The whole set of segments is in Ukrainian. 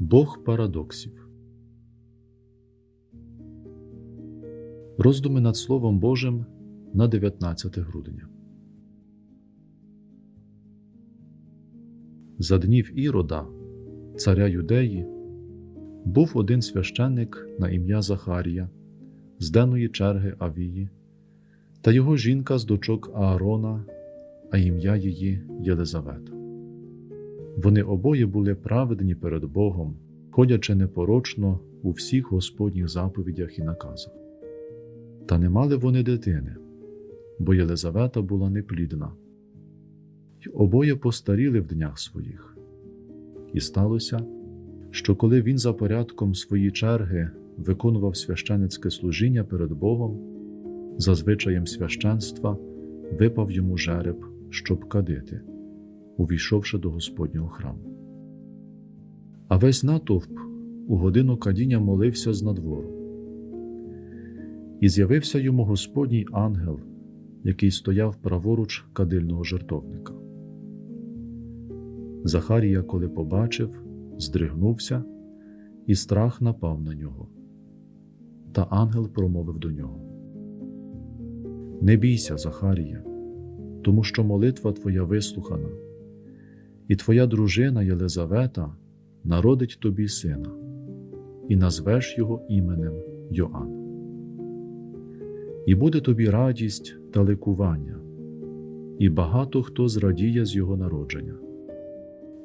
Бог парадоксів. Роздуми над Словом Божим на 19 грудня. За днів Ірода, царя Юдеї, був один священник на ім'я Захарія з денної черги Авії, та його жінка з дочок Аарона, а ім'я її Єлизавета. Вони обоє були праведні перед Богом, ходячи непорочно у всіх Господніх заповідях і наказах. Та не мали вони дитини, бо Єлизавета була неплідна, й обоє постаріли в днях своїх. І сталося, що коли він за порядком свої черги виконував священицьке служіння перед Богом, за звичаєм священства випав йому жереб, щоб кадити увійшовши до Господнього храму. А весь натовп у годину кадіння молився з надвору. І з'явився йому Господній ангел, який стояв праворуч кадильного жертовника. Захарія, коли побачив, здригнувся, і страх напав на нього. Та ангел промовив до нього: Не бійся, Захарія, тому що молитва твоя вислухана і твоя дружина Єлизавета народить тобі сина, і назвеш його іменем Йоанн. І буде тобі радість та ликування, і багато хто зрадіє з його народження,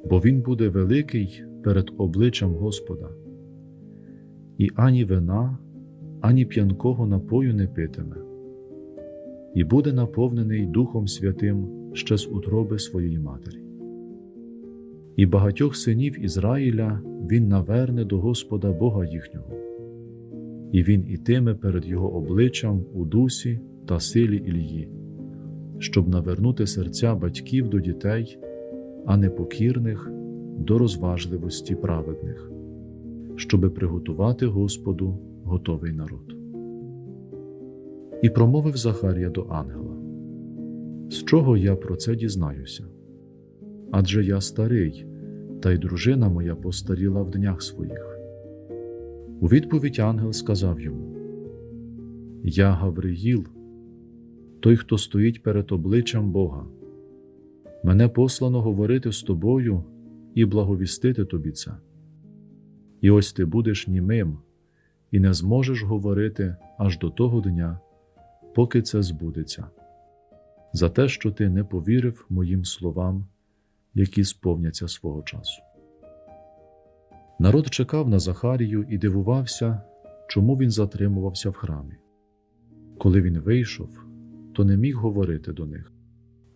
бо він буде великий перед обличчям Господа, і ані вина, ані п'янкого напою не питиме, і буде наповнений Духом Святим ще з утроби своєї матері. І багатьох синів Ізраїля він наверне до Господа Бога їхнього, і він ітиме перед Його обличчям у дусі та силі Ілії, щоб навернути серця батьків до дітей, а непокірних до розважливості праведних, щоби приготувати Господу готовий народ. І промовив Захарія до ангела: З чого я про це дізнаюся? Адже я старий, та й дружина моя постаріла в днях своїх. У відповідь ангел сказав йому: Я Гавриїл, той, хто стоїть перед обличчям Бога. Мене послано говорити з тобою і благовістити тобі це. І ось ти будеш німим, і не зможеш говорити аж до того дня, поки це збудеться, за те, що ти не повірив моїм словам які сповняться свого часу. Народ чекав на Захарію і дивувався, чому він затримувався в храмі. Коли він вийшов, то не міг говорити до них,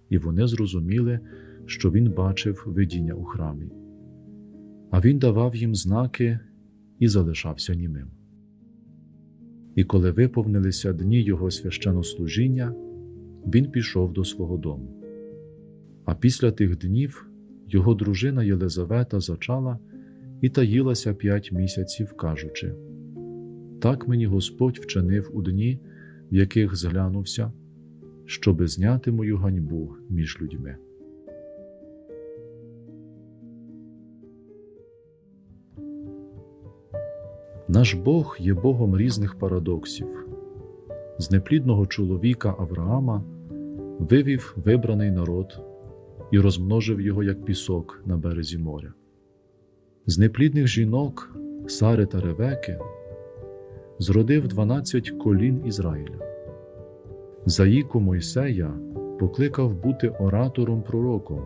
і вони зрозуміли, що він бачив видіння у храмі, а він давав їм знаки і залишався німим. І коли виповнилися дні його священнослужіння, він пішов до свого дому. А після тих днів його дружина Єлизавета зачала і таїлася п'ять місяців, кажучи: Так мені Господь вчинив у дні, в яких зглянувся, щоби зняти мою ганьбу між людьми. Наш Бог є Богом різних парадоксів. З неплідного чоловіка Авраама вивів вибраний народ і розмножив його як пісок на березі моря. З неплідних жінок, Сари та Ревеки, зродив дванадцять колін Ізраїля. Заїку Мойсея покликав бути оратором пророком,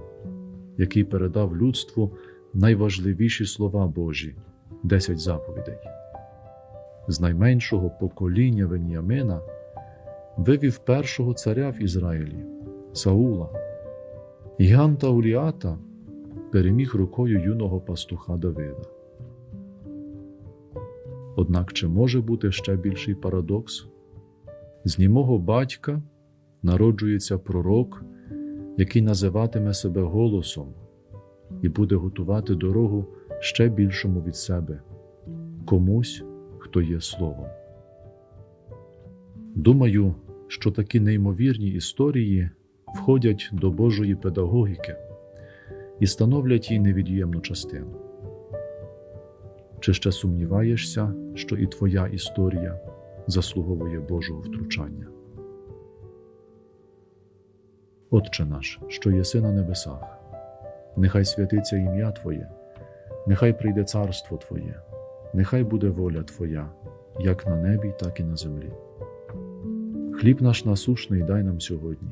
який передав людству найважливіші слова Божі десять заповідей. З найменшого покоління Веніамина вивів першого царя в Ізраїлі Саула. Іган та Уліата переміг рукою юного пастуха Давида. Однак чи може бути ще більший парадокс? З німого батька народжується пророк, який називатиме себе голосом і буде готувати дорогу ще більшому від себе, комусь, хто є словом. Думаю, що такі неймовірні історії входять до Божої педагогіки і становлять їй невід'ємну частину. Чи ще сумніваєшся, що і твоя історія заслуговує Божого втручання? Отче наш, що єси на небесах, нехай святиться ім'я Твоє, нехай прийде царство Твоє, нехай буде воля Твоя, як на небі, так і на землі. Хліб наш насушний дай нам сьогодні,